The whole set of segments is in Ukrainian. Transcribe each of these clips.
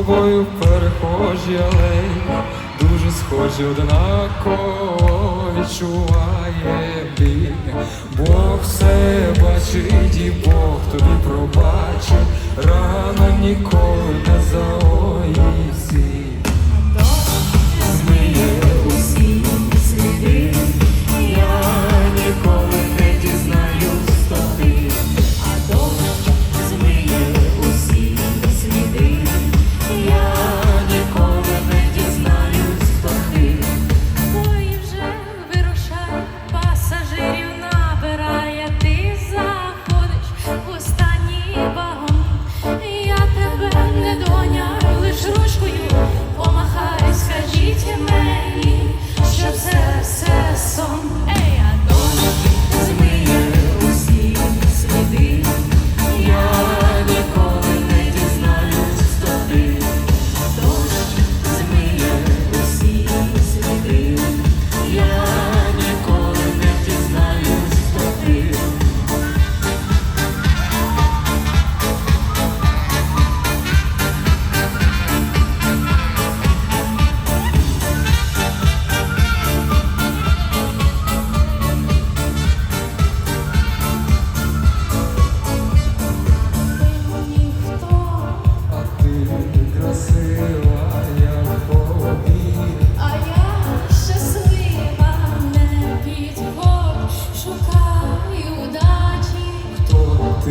тобою перехожі алеї, дуже схожі однаково відчуває біль. Бог все бачить, і Бог тобі пробачить, рана ніколи не загоїться.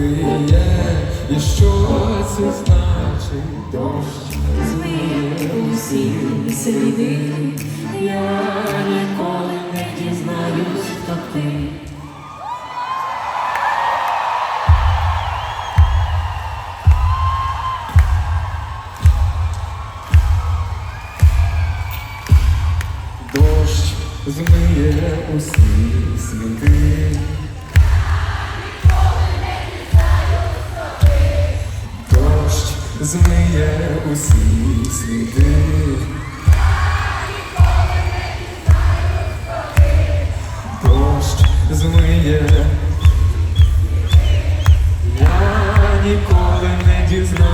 Є і що це значить? Дощ Змиє усі сліди, я ніколи не дізнаюсь, хто ти. Дощ змиє усі сліди. змиє усі сліди. Дощ змиє, я ніколи не дізнаюсь.